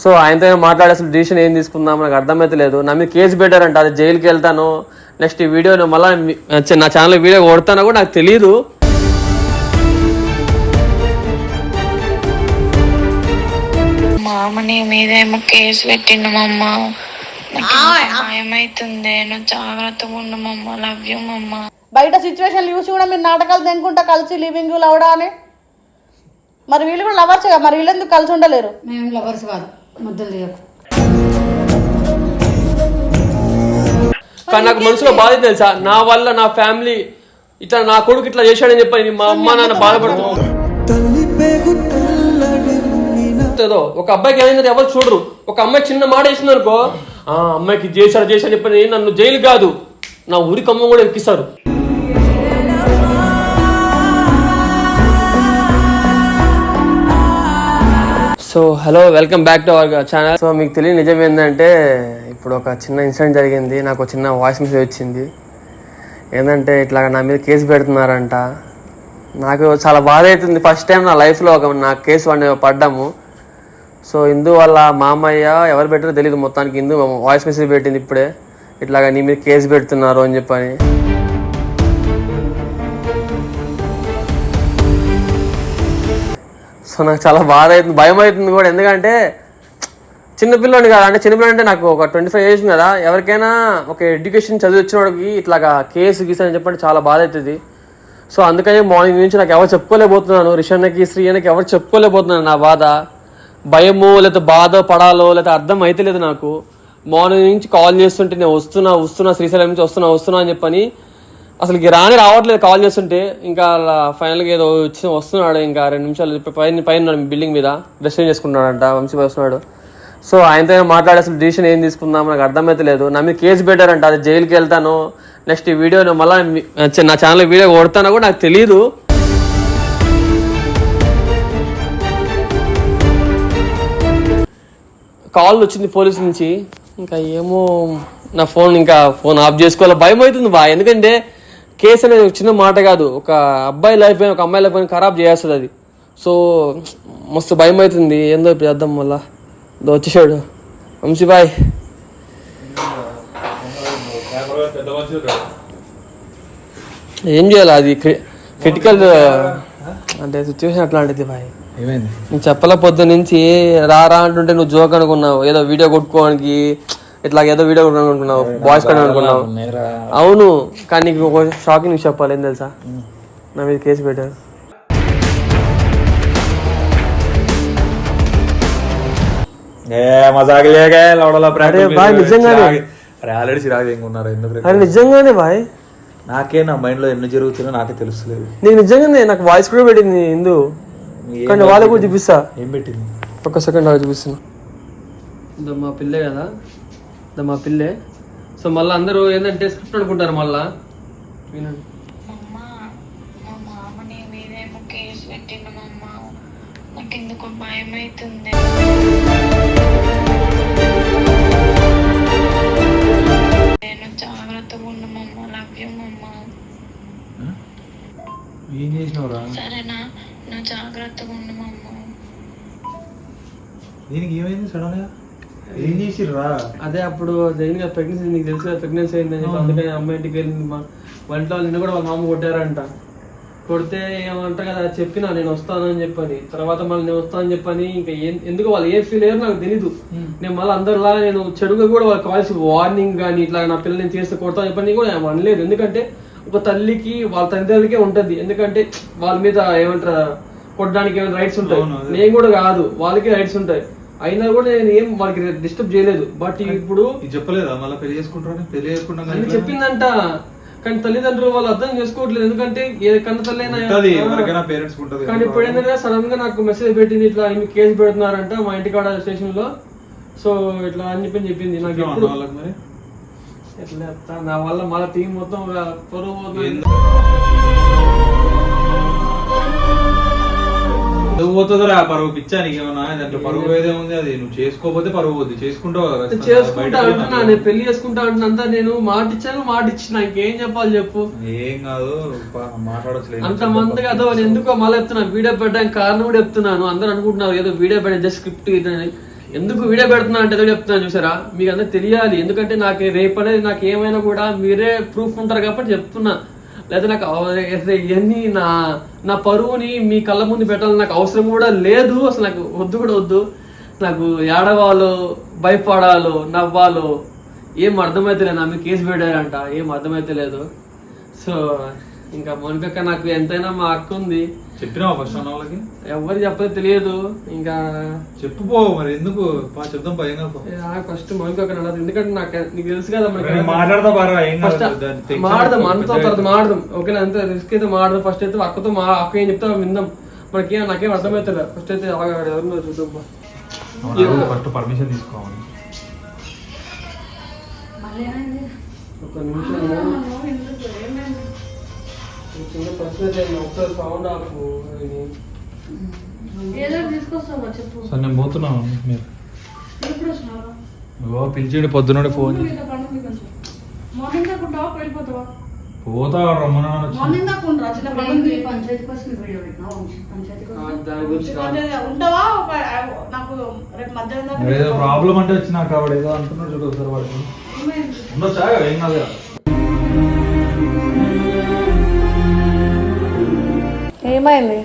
So ఆయనతో ఏం మాట్లాడే అసలు డిసిషన్ ఏం తీసుకుందాం నాకు అర్థమైతే లేదు. నా మీద కేసు పెట్టారంట అది జైలుకి వెళ్తాను. నెక్స్ట్ ఈ వీడియో మళ్ళీ నా ఛానల్ వీడియో కొడతానో కూడా నాకు తెలియదు మీదేమో కేసు పెట్టిండమమ్మ ఏమైతుంది నువ్వు జాగ్రత్తగా ఉండమమ్మ లవ్ యూ మమ్మ బయట సిచ్యువేషన్ చూసి కూడా మీరు నాటకాలు తెనుకుంటా కలిసి లివింగ్ లవడా అని? మరి వీళ్ళు కూడా లవర్స్ కదా మరి వీళ్ళు ఎందుకు కలిసి ఉండలేరు? మేము లవర్స్ కాదు. ముద్దలు తీయకు కానీ నాకు మనసులో బాధ తెలుసా? నా వల్ల నా ఫ్యామిలీ ఇట్లా నా కొడుకు ఇట్లా చేశాడని చెప్పి మా అమ్మ నాన్న బాధపడుతున్నారు ఏదో ఒక అబ్బాయికి ఏమైందని ఎవరు చూడరు. ఒక అమ్మాయి చిన్న మాట వేసింది అనుకో ఆ అమ్మాయికి చేశాడు చేశాడు చెప్పని నన్ను జైలు కాదు. నా ఊరి కమ్మ కూడా ఎక్కిస్తారు. So hello welcome back to our channel so మీకు తెలియని నిజం ఏంటంటే ఇప్పుడు ఒక చిన్న ఇన్సిడెంట్ జరిగింది. నాకు చిన్న వాయిస్ మెసేజ్ వచ్చింది. ఏంటంటే ఇట్లా నా మీద కేసు పెడుతున్నారంట. నాకు చాలా బాధ అవుతుంది. ఫస్ట్ టైం నా లైఫ్లో ఒక నా కేసు వాడిని పడ్డాము. సో ఇందు వాళ్ళ మామయ్య ఎవరు పెట్టారో తెలియదు మొత్తానికి ఇందు వాయిస్ మెసేజ్ పెట్టింది ఇప్పుడే. ఇట్లాగా నీ మీద కేసు పెడుతున్నారు అని చెప్పని. సో నాకు చాలా బాధ అవుతుంది భయం అవుతుంది కూడా. ఎందుకంటే చిన్నపిల్లని కదా అంటే చిన్నపిల్ల అంటే నాకు ఒక ట్వంటీ ఫైవ్ ఏజ్ కదా. ఎవరికైనా ఒక ఎడ్యుకేషన్ చదివి వచ్చిన వాడికి ఇట్లాగా కేసు గీసా అని చెప్పంటే చాలా బాధ అవుతుంది సో అందుకని మార్నింగ్ నుంచి నాకు ఎవరు చెప్పుకోలేకపోతున్నాను. రిషన్నకి శ్రీ అనకి ఎవరు చెప్పుకోలేకపోతున్నాను నా బాధ. భయము లేకపోతే బాధ పడాలో లేకపోతే అర్థం అయితే లేదు నాకు. మార్నింగ్ నుంచి కాల్ చేస్తుంటే నేను వస్తున్నా వస్తున్నా శ్రీశైలం నుంచి వస్తున్నా వస్తున్నా అని చెప్పని అసలు ఇక రాని రావట్లేదు కాల్ చేస్తుంటే ఇంకా అలా ఫైనల్గా ఏదో వచ్చి వస్తున్నాడు ఇంకా రెండు నిమిషాలు పైన పైన ఉన్నాడు బిల్డింగ్ మీద డ్రెస్ చేంజ్ చేసుకున్నాడంట వంశీ వస్తున్నాడు. సో ఆయనతో మాట్లాడే అసలు డిసిషన్ ఏం తీసుకుందాం నాకు అర్థమైతే లేదు. నా మీద కేసు పెట్టారంట అది జైలుకి వెళ్తాను నెక్స్ట్ ఈ వీడియో మళ్ళీ నా ఛానల్ వీడియో కొడతానో కూడా నాకు తెలియదు కాల్ వచ్చింది పోలీస్ నుంచి ఇంకా ఏమో నా ఫోన్ ఇంకా ఫోన్ ఆఫ్ చేసుకోవాలి భయం అవుతుంది బా ఎందుకంటే కేసు అనేది ఒక చిన్న మాట కాదు. ఒక అబ్బాయి లైఫ్ అయినా ఒక అమ్మాయి లైఫ్ అయినా ఖరాబ్ చేస్తుంది అది. సో మస్తు భయం అవుతుంది. ఏందో ఇప్పుడు చేద్దాం మళ్ళా. ఇదో వచ్చేసాడు. వంశీబాయ్. ఏం చేయాలి అది? క్రిటికల్ అంటే సిచ్యువేషన్ అట్లాంటిది బాయ్. నేను చెప్పలే పొద్దు నుంచి రారా అంటుంటే నువ్వు జోక్ అనుకున్నావు. ఏదో వీడియో కొట్టుకోవడానికి ఇట్లా ఏదో వీడియో అనుకున్నావు బాయ్స్ కన్నా అనుకున్నావు. అవును కానీ నీకు ఒక షాకింగ్ న్యూస్ చెప్పాలి ఏం తెలుసా? నా మీద కేసు పెట్టారు. నిజంగానే. బాయ్. నాకే నా మైండ్లో ఎన్ని జరుగుతుందో నాకే తెలుస్తలేదు. నీకు నిజంగానే నాకు వాయిస్ కూడా పెట్టింది ఇందు. కానీ వాళ్ళకు కూడా చూపిస్తా. ఏం పెట్టింది? ఒక్క సెకండ్ నాకు చూపిస్తున్నా. ఇదో మా పిల్లే కదా. మా పిల్లే. సో మళ్ళీ అందరూ ఏంటంటే స్క్రిప్ట్ అనుకుంటారు మళ్ళా. వినండి. నాకెందుకో భయం అవుతుంది నేను జాగ్రత్తగా ఉండమమ్మ లవ్ యూ మమ్మ ఏం చేసినావురా? సరేనా? నువ్వు జాగ్రత్తగా ఉండమమ్మ దీనికి ఏమైంది సడన్గా? ఏం చేసిర్రా? అదే అప్పుడు జరిగిన ప్రెగ్నెన్సీ నీకు తెలుసు కదా ప్రెగ్నెన్సీ అయిందని చెప్పి అందుకని అమ్మాయి ఇంటికి వెళ్ళింది మా వంట వాళ్ళు నిన్న కూడా వాళ్ళ మామ కొట్టారంట. కొడితే ఏమంటారు కదా చెప్పిన నేను వస్తాను అని చెప్పని. తర్వాత మళ్ళీ నేను వస్తాను అని చెప్పని ఇంకా ఎందుకు వాళ్ళు ఏ ఫీల్ అయ్యారో నాకు తెలీదు. నేను మళ్ళీ అందరిలా నేను చెడుగా కూడా వాళ్ళకి కావాల్సి వార్నింగ్ కానీ ఇట్లా నా పిల్లల్ని నేను చేస్తే కొడతాను చెప్పని కూడా అనలేదు. ఎందుకంటే ఒక తల్లికి వాళ్ళ తల్లిదండ్రులకే ఉంటది. ఎందుకంటే వాళ్ళ మీద ఏమంటారు కొట్టడానికి ఏమైనా రైట్స్ ఉంటాయి. నేను కూడా కాదు వాళ్ళకి రైట్స్ ఉంటాయి. అయినా కూడా నేను ఏం వాళ్ళకి డిస్టర్బ్ చేయలేదు. బట్ ఇప్పుడు చెప్పలేదా? మళ్ళీ పెళ్ళి చేసుకుంటారని? పెళ్ళి చేసుకుంటాం అన్ని చెప్పిందంట. కానీ తల్లిదండ్రులు వాళ్ళు అర్థం చేసుకోవట్లేదు. ఎందుకంటే ఏ కన్న తల్లి అయినా ఉంటది. ఎవరికైనా పేరెంట్స్ ఉంటది కానీ ఇప్పుడు ఏంటంటే సడన్గా నాకు మెసేజ్ పెట్టింది ఇట్లా ఇన్ని కేసు పెడుతున్నారంట మా ఇంటికాడ స్టేషన్లో. సో ఇట్లా అని చెప్పి చెప్పింది. నాకు ఎప్పుడు ఎట్లా? నా వల్ల మన టీం మొత్తం ఒక పరువు పోతుందిరా పరువు పిచ్చా నీకేమన్నా దాంట్లో పరువు ఏదే ఉంది అది నువ్వు చేసుకోకపోతే పరువు పోద్ది. చేసుకుంటావు కదా. చేసుకుంటా అంటున్నా నేను పెళ్ళి చేసుకుంటా అంటున్నా అంతా నేను మాట ఇచ్చాను మాట ఇచ్చిన ఇంకేం చెప్పాలి చెప్పు. ఏం కాదు మాట్లాడచ్చు అంత అదో నేను ఎందుకో మళ్ళీ చెప్తున్నాను వీడియో పెట్టడానికి కారణం కూడా చెప్తున్నాను. అందరూ అనుకుంటున్నారు ఏదో వీడియో పెట్టే జస్ట్ స్క్రిప్ట్ ఇదని ఎందుకు వీడియో పెడుతున్నా అంటే ఏదో చెప్తున్నాను చూసారా? మీకు అందరికి తెలియాలి ఎందుకంటే నాకు రేపు అనేది నాకు ఏమైనా కూడా మీరే ప్రూఫ్ ఉంటారు కాబట్టి చెప్తున్నా. లేదా నాకు ఇవన్నీ నా నా పరువుని మీ కళ్ళ ముందు పెట్టాలని నాకు అవసరం కూడా లేదు. అసలు నాకు వద్దు కూడా వద్దు. నాకు ఏడవాలో భయపడాలో నవ్వాలో ఏం అర్థమైతే లేదు నా మీకు కేసు పెట్టారంట ఏం అర్థమైతే లేదు సో ఇంకా మొనికక్క నాకు ఎంతైనా మా అక్క ఉంది. చెప్పినావా ఫస్ట్ అన్న వాళ్ళకి ఎవరు చెప్పలేదు తెలియదు. ఇంకా చెప్పు పో మరి ఎందుకు? పా చెప్దాం పో. ఫస్ట్ మొనికక్క అన్నది ఎందుకంటే నాకు నీకు తెలుసు కదా మనకి. తెచ్చి మాడదాం మనతో తర్వాత మాడదాం ఓకేనా అంతే రిస్క్ అయితే మాడదాం ఫస్ట్ అయితే అక్కతో మా అక్క ఏం చెప్తా విందాం. మనకి నాకేం అర్థమవుతుంది ఫస్ట్ అయితే ఎవరినో చూద్దాం బా. ఫస్ట్ పర్మిషన్ తీసుకోవాలి ఒక నిమిషం. చేయండి. ఒకసారి సౌండ్ ఆపు అది. ఏదో తీసుకొస్తావా చెప్పు. సరే నేను పోతున్నాను మీరు. ఎప్పుడు వస్తున్నావా? ఓ పిలిచిండు పొద్దున్నోడే ఫోన్ మార్నింగ్ దాకా ఉంటావా? వెళ్ళిపోతావా పోతా రమ్మన్నాను వచ్చి. మార్నింగ్ దాకా ఉండరా? చిన్న పని ఉంది. పంచాయతీ కోసం వీడియో పెట్టినా పంచాయతీ ఆ, కోసం దాని గురించి కాదు. కొంచెం ఉంటావా? ఒక నాకు రేపు మధ్యాహ్నం దాకా మరి ఏదో ప్రాబ్లం అంటే వచ్చి నాకు ఆవిడ ఏదో అంటున్నాడు చూడు ఒకసారి వాడికి? ఉండొచ్చా? ఏం కాదు ఏమైంది?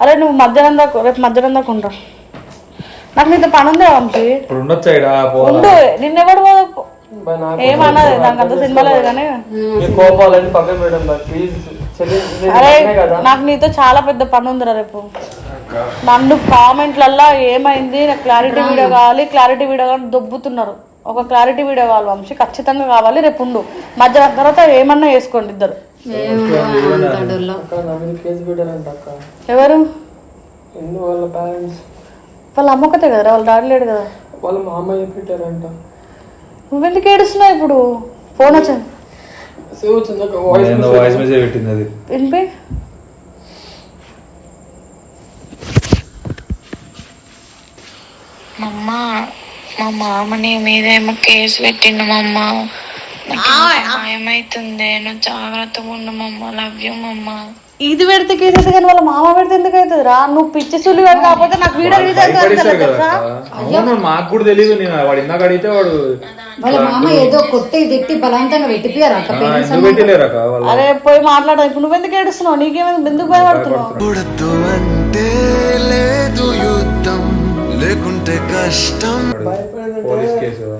అరే నువ్వు మధ్యాహ్నం దాకా రేపు మధ్యాహ్నం దాకా ఉంటా నాకు నీతో పని ఉంది వంశీ ఇప్పుడు ఉండొచ్చా ఈడ పోదా. ఉండు. నిన్నెవడు పోదు? బా, నాకు ఏమన్నది నాకు అంత సినిమా లేదు కానీ. మీ కోపాలని పక్కన పెట్టడం బా ప్లీజ్ చెల్లి నేను అరే చెప్పినా కదా? నాకు నీతో చాలా పెద్ద పని ఉందిరా రేపు. నన్ను కామెంట్లల్లో ఏమైంది? నాకు క్లారిటీ వీడియో కావాలి. క్లారిటీ వీడియో కావాలి దొబ్బుతున్నారు. ఒక క్లారిటీ వీడియో కావాలి వంశీ. ఖచ్చితంగా కావాలి. రేపు ఉండు. మధ్యాహ్నం తర్వాత ఏమన్నా వేసుకోండి ఇద్దరు. ఎవరు? వాళ్ళ పేరెంట్స్ వాళ్ళ అమ్మకతే కదరా? వాళ్ళ డాడీ లేడు కదా? వాళ్ళ మా అమ్మాయి పెట్టారంట. నువ్వెందుకు ఏడుస్తున్నావు ఇప్పుడు? ఫోన్ వచ్చింది సేవ్ వచ్చింది ఒక ఏందో వాయిస్ వాయిస్ మెసేజ్ పెట్టింది అది. వినిపి మా అమ్మ మా మామని మీదేమో కేసు పెట్టిండు మా అమ్మ నువ్వు జాగ్రత్తగా ఉండు మమ్మ. లవ్ యూ మమ్మ. ఇది పెడితే కేసేది కానీ వాళ్ళ మామ పెడితే ఎందుకు అవుతుంది రా? నువ్వు పిచ్చి సుల్లి పెడి కాకపోతే నాకు వీడియో రిలీజ్ అవుతుంది మాకు కూడా తెలియదు నేను. వాడు ఇందాక అడిగితే వాడు వాళ్ళ మామ ఏదో కొట్టి తిట్టి బలవంతంగా పెట్టిపోయారు అరే పోయి మాట్లాడదు ఇప్పుడు నువ్వు ఎందుకు ఏడుస్తున్నావు? నీకేమైంది ఎందుకు భయపడుతున్నావు? కూడదు అంటే లేదు యుద్ధం లేకుంటే కష్టం. Police case.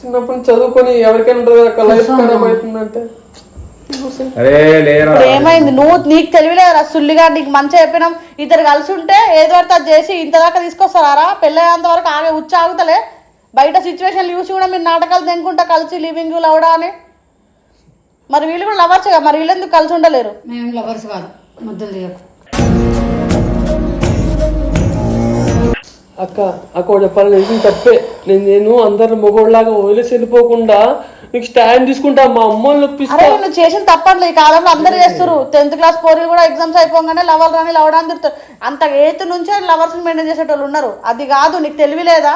చిన్నప్పటి నుంచి చదువుకొని ఎవరికైనా ఉంటుంది కదా లైఫ్ ఖరాబ్ అవుతుందంటే. అరే లేరా. ఇప్పుడు ఏమైంది నువ్వు నీకు తెలియలేదురా సుల్లిగా నీకు మంచిగా చెప్పినాం. ఇద్దరు కలిసి ఉంటే ఏది అది చేసి ఇంత దాకా తీసుకొస్తారా పెళ్ళయ్యేంత వరకు ఆగే ఉచ్చ ఆగుతలే. బయట సిచ్యువేషన్ చూసి కూడా మీరు నాటకాలు తెంకుంటా కలిసి లివింగ్ లవడా అని. మరి వీళ్ళు కూడా లవర్స్ కదా. మరి వీళ్ళు ఎందుకు కలిసి ఉండలేరు? మేము లవర్స్ కాదు. ముద్దలు తీయకు అక్క అక్క ఒకటి చెప్పాలి నేను తప్పే. నేను నేను అందరు మొగోళ్ళలాగా వదిలేసి వెళ్ళిపోకుండా నీకు స్టాండ్ తీసుకుంటా మా అమ్మని నొప్పిస్తా. నువ్వు చేసిన తప్పట్లే ఈ కాలంలో అందరు చేస్తారు టెన్త్ క్లాస్ పోరీలు కూడా ఎగ్జామ్స్ అయిపోగానే లవర్ రాని లవడానికి తిరుగుతారు అంత ఎయిత్ నుంచే లవర్స్ మెయింటైన్ చేసేటోళ్ళు ఉన్నారు. అది కాదు నీకు తెలివి లేదా?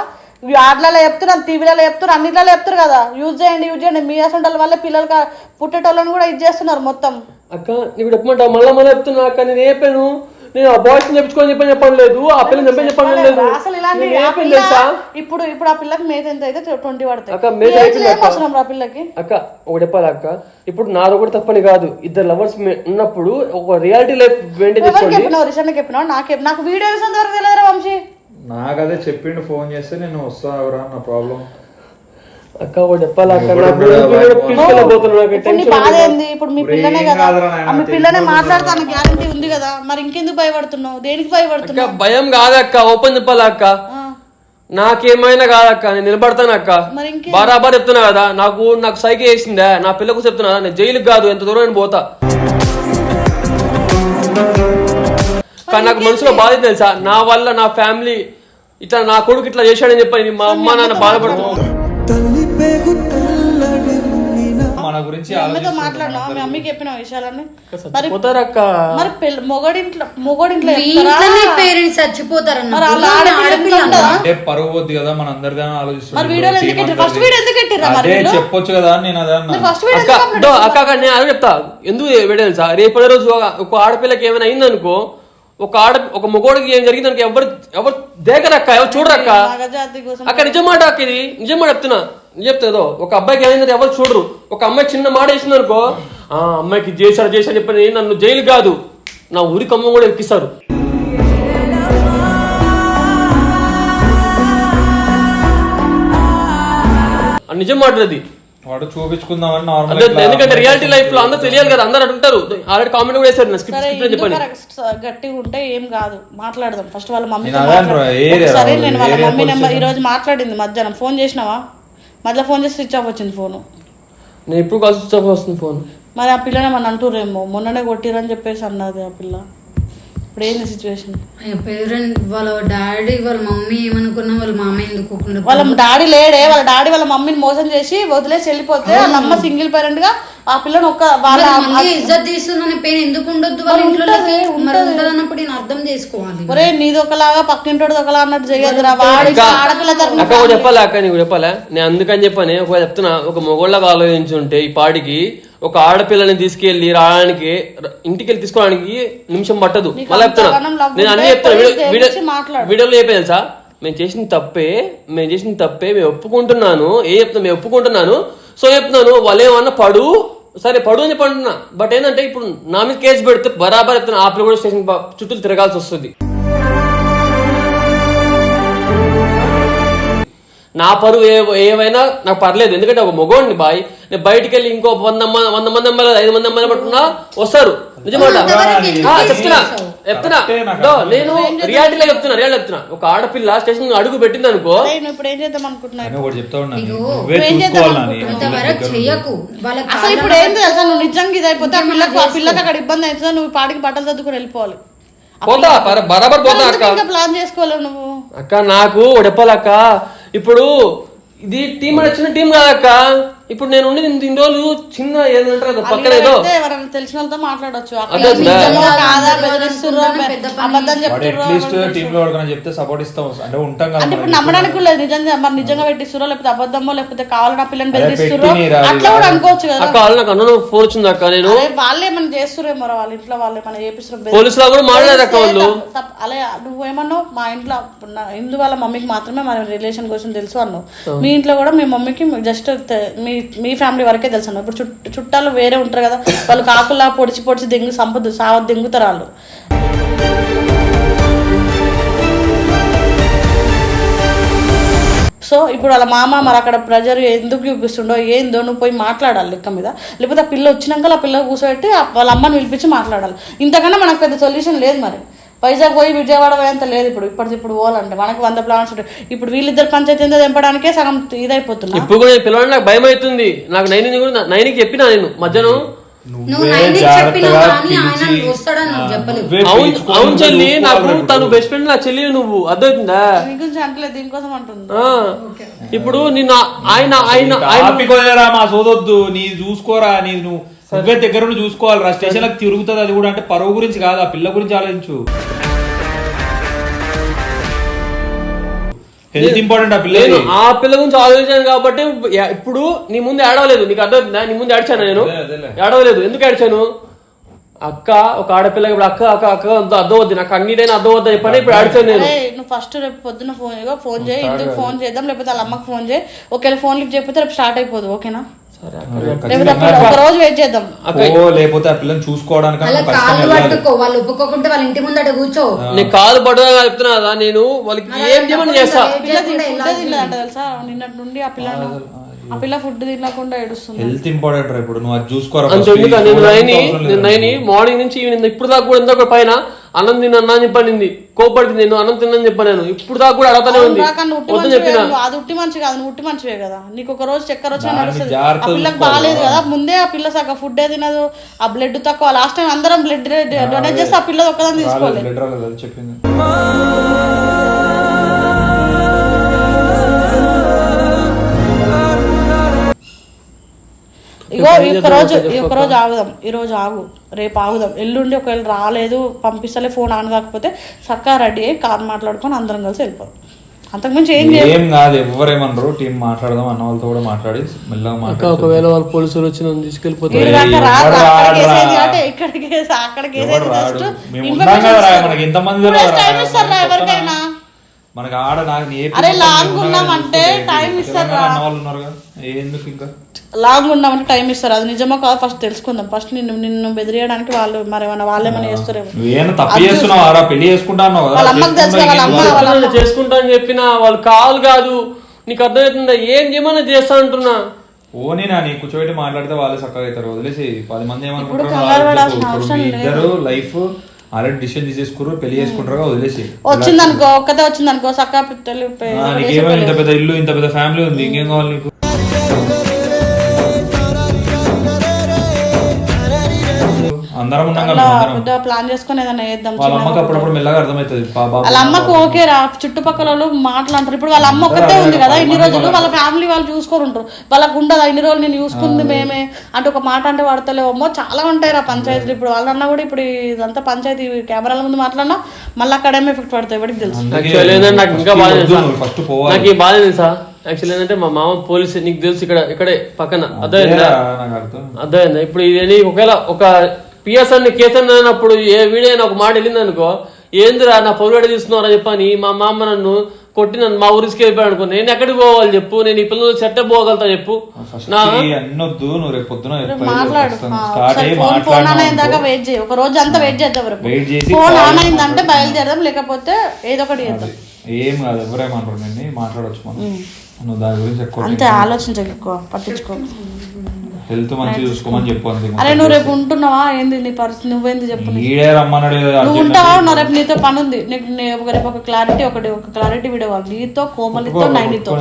ఆటలలో చెప్తున్నారు టీవీలలో చెప్తున్నారు అన్నిట్లలో చెప్తారు కదా. యూజ్ చేయండి యూజ్ చేయండి. మీ అసలు వల్ల పిల్లలు కా- పుట్టేటోళ్ళని కూడా ఇది చేస్తున్నారు మొత్తం. అక్క నీకు చెప్పమంటా మళ్ళా మళ్ళీ చెప్తున్నా అక్క. నేను చెప్పాను? నేను ఆ బాయ్స్ చెప్పించుకొని చెప్పని చెప్పడం లేదు ఆ పిల్లని చెప్పని చెప్పడం లేదు అసలు ఇలాంటి నేను ఆ ఏపని పిల్ల తెలుసా? ఇప్పుడు ఇప్పుడు ఆ పిల్లకి మేత ఎంత అయితే ట్వంటీ పడతాయి. అక్క, మేత ఈ age లో అయిపోయింది ఏం అక్క. అవసరం రా పిల్లకి. అక్క ఒకటి చెప్పాలి అక్క? ఇప్పుడు నాది కూడా తప్పని కాదు. ఇద్దరు లవర్స్ ఉన్నప్పుడు ఒక రియాలిటీ లైఫ్ మెయింటైన్ ఎవరికి చేసుకోండి చెప్పినావు రిషన్కి చెప్పినావు? నాకు నాకు వీడియో చూసిన వరకు తెలియదురా వంశీ. నాకు అదే చెప్పిండు ఫోన్ చేస్తే నేను వస్తావురా నా ప్రాబ్లం అక్క చెప్పాలి ఇప్పుడు నీ బాధ ఏంది? ఇప్పుడు మీ పిల్లనే కదా? ఆ మీ పిల్లనే. మాట్లాడతాను గ్యారంటీ ఉంది కదా? మరి ఇంకెందుకు భయపడుతున్నావు? దేనికి అక్క భయపడుతున్నావు భయం కాదక్క ఓపెన్ చెప్పాలి అక్క? నాకేమైనా కాదక్క నేను నిలబడతాను అక్క? మరి ఇంకే? బరాబర్ చెప్తున్నా కదా నాకు నాకు సైకి వేసిందే? నా పిల్లకు చెప్తున్నా నేను జైలుకి కాదు ఎంత దూరం నేను పోతా. కానీ నాకు మనసులో బాధ తెలుసా? నా వల్ల నా ఫ్యామిలీ ఇట్లా నా కొడుకు ఇట్లా చేశాడని చెప్పని మా అమ్మ నాన్న తెల్లడిల్లిన మన గురించి అమ్మతో మాట్లాడినావా మీ అమ్మకి చెప్పిన విషయాలన్నీ? మరి పోతారక్క మరి పెళ్ళి మొగడింట్లో మొగడింట్లో మీ చెప్తారా? ఇంట్లోనే పేరెంట్స్ చచ్చిపోతారన్న మరి వాళ్ళ పిల్లల్ని ఆడపిల్ల ఆడపిల్ల ఉంటుందా? అంటే పరువు పోద్ది కదా మన అందరిదాన్ని మరి వీడియోలో ఎందుకు ఎట్టిర్రు? ఫస్ట్ వీడియో ఎందుకు ఎట్టిర్రా మరి అదే వీళ్ళు? చెప్పొచ్చు కదా అని నేను అదే అన్నా ఫస్ట్ వీడియో అక్క నేను అదే చెప్తా. ఎందుకు వేడే తెలుసా? రేపటి రోజు ఒక- ఆడపిల్లకి ఏమైనా అయిందనుకో ఒక ఆడ ఒక మగోడికి ఏం జరిగింది దానికి ఎవరు ఎవరు దేకరక్క? ఎవరు చూడరక్క? అక్క నిజం మాట అక్క ఇది? నిజం మాట చెప్తున్నా. నిజం చెప్తా ఏదో ఒక అబ్బాయికి ఏమైందంటే ఎవరు చూడరు. ఒక అమ్మాయి చిన్న మాట వేసింది అనుకో ఆ అమ్మాయికి చేశారు చేశారు చెప్పని నన్ను జైలు కాదు. నా ఊరి కమ్మ కూడా ఎక్కిస్తారు. నిజం మాట అది. వాడు చూపించుకుందామని నార్మల్ ఎందుకంటే రియాలిటీ లైఫ్లో అందరూ తెలియాలి కదా అందరూ అంటుంటారు ఆల్రెడీ కామెంట్ కూడా వేశారు నా స్క్రిప్ట్ సరే స్క్రిప్ట్ అని చెప్పని. ఎందుకు గట్టిగా ఉంటే ఏం కాదు. మాట్లాడదాం. ఫస్ట్ వాళ్ళ నేను ఒకసారి రావాలి, నేను వాళ్ళ మమ్మీ నెంబర్ ఈ రోజు మాట్లాడింది మధ్యాహ్నం. ఫోన్ చేసినావా? మధ్యలో ఫోన్ చేసి స్విచ్ ఆఫ్ వచ్చింది ఫోన్. నేను ఎప్పుడు కాల్ స్విచ్ ఆఫ్ వస్తుంది ఫోన్. మరి ఆ పిల్లని మన అంటురేమో మొన్ననే కొట్టిరని చెప్పేసి అన్నది ఆ పిల్ల. ఇప్పుడు ఏంది సిచ్యువేషన్ పేరెంట్ వాళ్ళ డాడీ వాళ్ళ మమ్మీ ఏమనుకున్నా వాళ్ళ మామ ఎందుకు? వాళ్ళ డాడీ లేడే వాళ్ళ డాడీ వాళ్ళ మమ్మీని మోసం చేసి వదిలేసి వెళ్ళిపోతే వాళ్ళ అమ్మ సింగిల్ పేరెంట్గా ఆ పిల్లని ఒక్క వాళ్ళ ఇజ్జత్ తీస్తుందని పెయిన్ ఎందుకు ఉండొద్దు వాళ్ళ ఇంట్లో నేను అర్థం చేసుకోవాలి ఒరే నీది ఒకలాగా పక్కింటోడు ఒకలా అన్నట్టు చేయదురా వాడు ఆడపిల్ల అక్క చెప్పాలా అక్క నీకు చెప్పాలా? నేను అందుకని చెప్పని ఒకవేళ చెప్తున్నా ఒక మొగోళ్ళగా ఆలోచించుంటే ఈ పాడికి ఒక ఆడపిల్లని తీసుకెళ్ళి రావడానికి ఇంటికి వెళ్ళి తీసుకోవడానికి నిమిషం పట్టదు. మళ్ళీ చెప్తున్నా. నేను అన్ని చెప్తున్నా. వీడియోలో చెప్పే తెలుసా? మేము చేసిన తప్పే మేము చేసిన తప్పే మేము ఒప్పుకుంటున్నాను. ఏ చెప్తున్నా? మేము ఒప్పుకుంటున్నాను. సో చెప్తున్నాను? వాళ్ళు ఏమన్నా పడు సరే పడు అని చెప్పి అంటున్నా బట్ ఏంటంటే ఇప్పుడు నా మీద కేసు పెడితే బరాబర్ ఎత్తున ఆ కూడా స్టేషన్ చుట్టూ తిరగాల్సి వస్తుంది. నా పరువు ఏ ఏవైనా నాకు పర్లేదు. ఎందుకంటే ఒక మగోడిని బాయ్. నేను బయటికి వెళ్ళి ఇంకో వంద మంది వంద మంది అమ్మాయిలు ఐదు మంది అమ్మాయిలు పట్టుకున్నా వస్తారు. నిజమాట? చెప్తున్నా? చెప్తున్నా. నేను రియాలిటీలో చెప్తున్నా రియాలిటీ చెప్తున్నా. ఒక ఆడపిల్ల స్టేషన్ అడుగు పెట్టింది అనుకో ఇప్పుడు ఏం చేద్దాం అనుకుంటున్నావు? అంతవరకు చెయ్యకు. అసలు ఇప్పుడు ఏంది తెలుసా? నువ్వు నిజంగా ఇది అయిపోతే ఆ పిల్లకు ఆ పిల్లకి అక్కడ ఇబ్బంది అవుతుందో? నువ్వు పాడికి బట్టలు చదువుకుని వెళ్ళిపోవాలి. పోతా బర- బరాబర్ పోతా అక్క. ఇంకా ప్లాన్ చేసుకోలేవు నువ్వు? అక్క నాకు చెప్పాలక్క ఇప్పుడు ఇది టీం అనే చిన్న టీం కాదక్క. ఇప్పుడు నేను ఉండేది ఇన్ని రోజులు చిన్న ఏదంటారు పక్కన ఏదో. ఎవరైనా తెలిసిన వాళ్ళతో మాట్లాడొచ్చు. అట్లీస్ట్ టీమ్లో ఎవరికైనా చెప్తే సపోర్ట్ ఇస్తాం. అంటే ఉంటాం కదా అంటే ఇప్పుడు మనం. నమ్మడానికి లేదు నిజంగా. మరి నిజంగా పెట్టిస్తురో లేకపోతే అబద్ధమో లేకపోతే కావాలని ఆ పిల్లని పెట్టినీరా, అట్లా కూడా అనుకోవచ్చు కదా. వాళ్ళు నాకు అన్న ఫోన్ వచ్చింది అక్క నేను. వాళ్ళే ఏమైనా చేస్తురేమో వాళ్ళ ఇంట్లో వాళ్ళు ఏమైనా చేపిస్తున్నారు పోలీసులు కూడా మాట్లాడారు అక్క వాళ్ళు. అలా నువ్వేమన్నావు మా ఇంట్లో నా- హిందూ వాళ్ళ మమ్మీకి మాత్రమే మన రిలేషన్ కోసం తెలుసు అన్నావు. మీ ఇంట్లో కూడా మీ మమ్మీకి జస్ట్ మీ మీ ఫ్యామిలీ వరకే తెలుసు అన్న ఇప్పుడు చుట్టాలు వేరే ఉంటారు కదా వాళ్ళు కాకులా పొడిచి పొడిచి దెంగు సంపద సావ దెంగుతారు వాళ్ళు. సో ఇప్పుడు వాళ్ళ మామ మరి అక్కడ ప్రెజర్ ఎందుకు చూపిస్తుండో ఏందో నువ్వు పోయి మాట్లాడాలి లెక్క మీద. లేకపోతే ఆ పిల్ల వచ్చినాక ఆ పిల్ల కూర్చోబెట్టి వాళ్ళ అమ్మని పిలిపించి మాట్లాడాలి. ఇంతకన్నా మనకు పెద్ద సొల్యూషన్ లేదు మరి. వైజాగ్ పోయి విజయవాడ పోయేంత లేదు ఇప్పుడు. ఇప్పటి ఇప్పుడు పోవాలంటే మనకు వంద ప్లాన్స్ ఉంటాయి. ఇప్పుడు వీళ్ళిద్దరు పంచాయతీ ఏందో తెంపడానికే సగం ఇదైపోతున్నా ఇప్పుడు కూడా పిలవడం నాకు భయం అవుతుంది నాకు నైని కూడా నైనికి చెప్పినా నేను. మధ్యాహ్నం? అవును చెల్లి నాకు తను. బెస్ట్ ఫ్రెండ్ నా చెల్లి నువ్వు. అర్థవుతుందా నీ గురించి అంటలేదు దీనికోసం. ఇప్పుడు నిన్న ఆయన ఆయన ఆయన సోదొద్దు. నీ చూసుకోరా నీ నువ్వు నువ్వే దగ్గర నుండి చూసుకోవాలి రా. స్టేషన్లకు తిరుగుతుంది అది కూడా అంటే పరువు గురించి కాదు ఆ పిల్ల గురించి ఆలోచించు. హెల్త్ ఇంపార్టెంట్ ఆ నేను పిల్లది ఆ పిల్ల గురించి ఆలోచించాను కాబట్టి ఇప్పుడు నీ ముందు ఏడవలేదు. నీకు అర్థమవుతుందా నీ ముందు ఏడ్చాను నేను. ఏడవలేదు. ఎందుకు ఏడ్చాను? అక్క ఒక ఆడపిల్ల ఇప్పుడు అక్క అక్క అక్క అంత అర్థవద్దు నాకు అన్నిటైనా అర్థవద్దు చెప్పండి ఇప్పుడు ఆడిచాను నేను. నువ్వు ఫస్ట్ రేపు పొద్దున్న ఫోన్ ఫోన్ చేయి ఇందుకు ఫోన్ చేద్దాం లేకపోతే వాళ్ళ అమ్మకి ఫోన్ చేయి. ఒకవేళ ఫోన్ లిఫ్ట్ చేయకపోతే రేపు స్టార్ట్ అయిపోదు ఓకేనా? రోజు వెయిట్ చేద్దాం. ఓ లేకపోతే ఆ పిల్లని చూసుకోవడానికి వాళ్ళ పట్టుకో వాళ్ళు ఒప్పుకోకుంటే వాళ్ళ ఇంటి ముందట కూర్చో. నేను కాదు పడగా చెప్తున్నా కదా నేను వాళ్ళకి ఏం చేయమని చేస్తా? తెలుసా? నిన్నటి నుండి ఆ పిల్ల ఆ పిల్ల ఫుడ్ తినకుండా ఏడుస్తుంది. హెల్త్ ఇంపార్టెంట్ రా ఇప్పుడు. నువ్వు అది చూసుకోరా నేను నైని మార్నింగ్ నుంచి ఈవినింగ్ ఇప్పుడు దాకా కూడా ఎంత పైన అన్నం తిన్నా అని చెప్పనింది. కోపడింది నేను అన్నం తిన్నాను చెప్పాను నేను ఇప్పుడు దాకా కూడా అడగతానే ఉంది. చెప్పిన. అది ఉట్టి మంచి కాదు నువ్వు ఉట్టి మంచివే కదా. నీకు ఒక రోజు చక్కెర వచ్చినా దాన్ని నడుస్తుంది. ఆ పిల్లకి. బాగాలేదు కదా. ముందే ఆ పిల్ల సగం ఫుడ్ ఏ తినదు ఆ బ్లడ్ తక్కువ. లాస్ట్ టైం అందరం బ్లడ్ డొనేట్ చేస్తే ఆ పిల్ల ఒక్కదాన్ని తీసుకోలేదు. ఇగో ఈ రోజు ఈ ఒక్క రోజు ఆగుదాం ఈ రోజు ఆగు రేపు ఆగుదాం ఎల్లుండి ఒకవేళ రాలేదు పంపిస్తలే ఫోన్ ఆన్ కాకపోతే చక్కగా రెడీ అయ్యి కార్ మాట్లాడుకొని అందరం కలిసి వెళ్ళిపోదాం అంతకుమించి ఏం ఏం కాదు ఎవరేమన్నారు టీం మాట్లాడదాం అన్న వాళ్ళతో కూడా మాట్లాడి మెల్లగా మాట్లాడి ఒకవేళ వాళ్ళు పోలీసులు వచ్చి నన్ను తీసుకెళ్ళిపోతే ఈడు దాకా ఎవడు రాదు, అక్కడ రాడురా. కేసేది అంటే ఇక్కడ కేసు అక్కడ కేసేది ఎవడు రాడు. జస్ట్ మేము information ఉన్నాం కదా రా, ఇస్తారు. మనకి ఎంతమంది మనకి ఆడ నాకు అరే లాంగ్ ఉన్నా ఉన్నామంటే. టైం ఇస్తారు వాళ్ళు ఎందుకు ఇంకా? లాంగ్ ఉన్నామంటే టైం ఇస్తారు. అది నిజమో కాదు ఫస్ట్ తెలుసుకుందాం. ఫస్ట్ నిన్ను నిన్ను బెదిరియడానికి వాళ్ళు మరి ఏమన్నా వాళ్ళేమన్నా చేస్తారేమో. నువ్వేనా తప్పు చేస్తున్నావు ఆరా పెళ్ళి చేసుకుంటా అన్నావు కదా? వాళ్ళ అమ్మకి తెలుసు కదా, వాళ్ళ అమ్మ చేసుకుంటా వాళ్ళ అని చెప్పిన వాళ్ళు కాదు కాదు. నీకు అర్థమవుతుందా? ఏం చేయమన్నా చేస్తా అంటున్నా? ఓనీ నా నీ కూర్చోబెట్టి మాట్లాడితే వాళ్ళే చక్కగా అవుతారు. వదిలేసి పది మంది ఏమనుకుంటారు వాళ్ళు ఇద్దరు లైఫ్ ఆల్రెడీ డిసిషన్ తీసేసుకున్నారు పెళ్ళి చేసుకుంటారు వదిలేసి. వచ్చిందనుకో ఒక్కతే వచ్చిందనుకో సక్క పిట్టలు ఆ, నీకేమో ఇంత పెద్ద ఇల్లు ఇంత పెద్ద ఫ్యామిలీ ఉంది ఇంకేం కావాలి నీకు? అందరం ఉన్నాం ప్లాన్ చేసుకొని ఏదైనా చేద్దాం వాళ్ళ అమ్మకి అప్పుడప్పుడు మెల్లగా అర్థమవుతుంది. వాళ్ళ అమ్మకు ఓకే రా చుట్టుపక్కల వాళ్ళు మాట్లాడతారు. ఇప్పుడు వాళ్ళ అమ్మ ఒక్కతే ఉంది కదా ఇన్ని రోజులు వాళ్ళ ఫ్యామిలీ వాళ్ళు చూసుకొని ఉంటారు వాళ్ళకు ఉండదా ఇన్ని రోజులు నేను చూసుకుంది మేమే అంటే ఒక మాట అంటే పడతలేవమ్మో చాలా ఉంటాయి రా పంచాయతీలు. ఇప్పుడు వాళ్ళన్నా కూడా ఇప్పుడు ఇదంతా పంచాయతీ కెమెరాల ముందు మాట్లాడినా మళ్ళీ అక్కడేమో ఎఫెక్ట్ పడతాయి ఎవరికి తెలుసు? నాకు ఇంకా బాధ తెలుసా. ఫస్ట్ పోవాలి. నాకు ఈ బాధ తెలుసా? యాక్చువల్ ఏంటంటే మా మామ పోలీస్ నీకు తెలుసు ఇక్కడ ఇక్కడే పక్కన. అర్థమైందా? అర్థమైందా? ఇప్పుడు ఇది ఒకవేళ ఒక పిఎస్ అన్ని కేసు అన్నప్పుడు ఏ వీడియో అయినా ఒక మాట వెళ్ళింది అనుకో ఏందిరా నా పొరుగడ తీస్తున్నారా చెప్పని మా మామ నన్ను కొట్టి నన్ను మా ఊరికి వెళ్ళిపోయాడు అనుకో నేను ఎక్కడికి పోవాలి చెప్పు నేను ఈ పిల్లలు చెట్ట పోగలుగుతా చెప్పు. అన్నొద్దు నువ్వు రేపు పొద్దున మాట్లాడు. వెయిట్ చేయి. ఒక రోజు అంతా వెయిట్ చేద్దాం రేపు. వెయిట్ చేసి ఫోన్ ఆన్ అయిందంటే బయలుదేరదాం లేకపోతే ఏదో ఒకటి చేద్దాం. ఏం కాదు ఎవరేమన్నారు నేను మాట్లాడొచ్చు మనం. నువ్వు దాని గురించి ఎక్కువ అంతే ఆలోచించకు ఎక్కువ పట్టించుకో. హెల్త్ మంచిగా చూసుకోమని చెప్పు అంతే అరే నువ్వు రేపు ఉంటున్నావా? ఏంది నీ పరిస్థితి? నువ్వేంది చెప్పు ఈడే రమ్మన్నాడు నువ్వు ఉంటావా? నా రేపు నీతో పని ఉంది నీకు రేపు ఒక క్లారిటీ ఒకటి ఒక క్లారిటీ వీడియో నీతో కోమలితో నైనితో.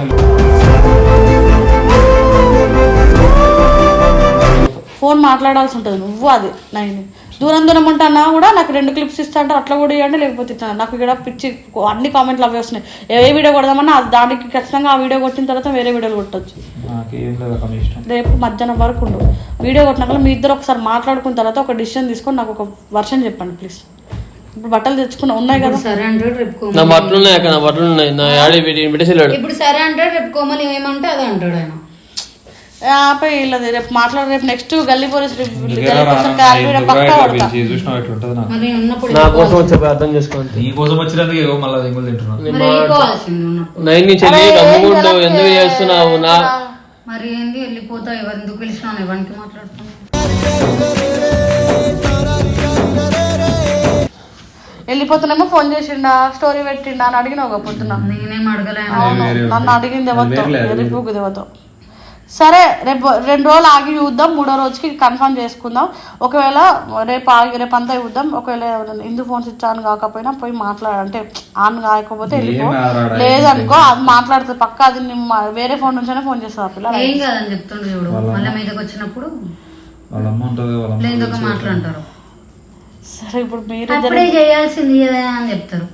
ఫోన్ మాట్లాడాల్సి ఉంటుంది. నువ్వు అది నైన్. దూరం దూరం ఉంటానా కూడా నాకు రెండు క్లిప్స్ ఇస్తా అంటే అట్లా కూడా ఇవ్వండి లేకపోతే ఇస్తాను నాకు ఇక్కడ పిచ్చి అన్ని కామెంట్లు అవే వస్తున్నాయి. ఏ వీడియో కొడదామన్నా అది దానికి ఖచ్చితంగా ఆ వీడియో కొట్టిన తర్వాత వేరే వీడియోలు కొట్టచ్చు. రేపు మధ్యాహ్నం వరకు ఉండు. వీడియో కొట్టినాక మీ ఇద్దరు ఒకసారి మాట్లాడుకున్న తర్వాత ఒక డిసిషన్ తీసుకొని నాకు ఒక వర్షన్ చెప్పండి ప్లీజ్ ఇప్పుడు బట్టలు తెచ్చుకున్నా ఉన్నాయి కదా. సరే అంటాడు రేపు నా బట్టలు ఉన్నాయి నా బట్టలు ఉన్నాయి నా యాడి ఇప్పుడు సరే అంటాడు రేపు కోమలి ఏమంటే అదే అంటాడు ఆయన. ఆపై వీళ్ళది రేపు మాట్లాడు రేపు నెక్స్ట్ గల్లీ పోలీస్ నా కోసం వచ్చి అర్థం చేసుకోండి నీ కోసం వచ్చినందుకు మళ్ళీ తింటున్నాను నైన్ నుంచి ఎందుకు చేస్తున్నావు? నా మరి ఏంది? వెళ్ళిపోతా ఎవరు? ఎందుకు పిలిచినావు? ఎవరికి మాట్లాడుతున్నావు? వెళ్ళిపోతున్నామో ఫోన్ చేసిండా స్టోరీ పెట్టిండా అని అడిగినావు ఒక పొద్దున నేనేం అడగలేను అవును నన్ను అడిగింది ఎవరితో? ఎరిపుకు దేవతో? సరే రేపు రెండు రోజులు ఆగి చూద్దాం మూడో రోజుకి కన్ఫర్మ్ చేసుకుందాం. ఒకవేళ రేపు ఆగి రేపు అంతా చూద్దాం. ఒకవేళ ఎవరైనా ఇందు ఫోన్ స్విచ్ ఆన్ కాకపోయినా పోయి మాట్లాడ అంటే ఆన్ కాకపోతే వెళ్ళిపో. లేదనుకో అది మాట్లాడుతుంది పక్క అది వేరే ఫోన్ నుంచైనా ఫోన్ చేస్తా ఆ పిల్ల? ఏం కాదని చెప్తుండ్రు చూడు. మళ్ళీ మీదకి వచ్చినప్పుడు వాళ్ళ అమ్మ ఉంటుంది వాళ్ళ అమ్మ లేదు ఒక మాట్లాడతారు. సరే ఇప్పుడు మీరు చేయాల్సింది అని చెప్తారు.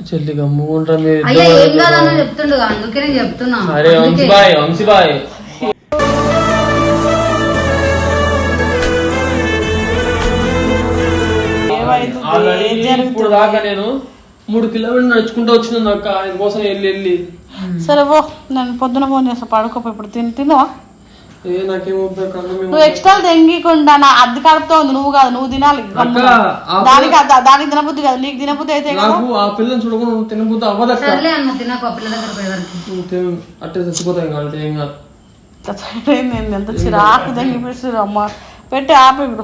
చెల్లి గమ్ముకుంటారు మీరు అయ్యా ఏం కాదని చెప్తుండు అందుకే నేను చెప్తున్నా. అరే వంశీబాయ్ వంశీబాయ్. ఏమైంది? ఆల్రెడీ ఏం ఇప్పుడు దాకా నేను మూడు కిలోమీటర్లు నడుచుకుంటూ వచ్చిన అక్క ఆయన కోసం వెళ్ళి వెళ్ళి. సరే పో. నేను పొద్దున ఫోన్ చేస్తా పడుకోపో ఇప్పుడు తిని తినవా ఏ నాకేమో కన్ను మేము నువ్వు ఎక్స్ట్రా తెంగికుండా నా అద్దె కడుపుతో ఉంది నువ్వు కాదు నువ్వు తినాలి. దానికి దానికి తినబుద్ధి కాదు నీకు తినబుద్ధి అయితే నాకు ఆ పిల్లని చూడకుండా సర్లే అన్న తినకు ఆ పిల్ల దగ్గర పోయేవరకు అట్టే చచ్చిపోతాయి కాబట్టి ఏం కాదు? ఎంత చిరాకు తెంగి పిలుస్తారు అమ్మ. పెట్టి ఆపి ఇప్పుడు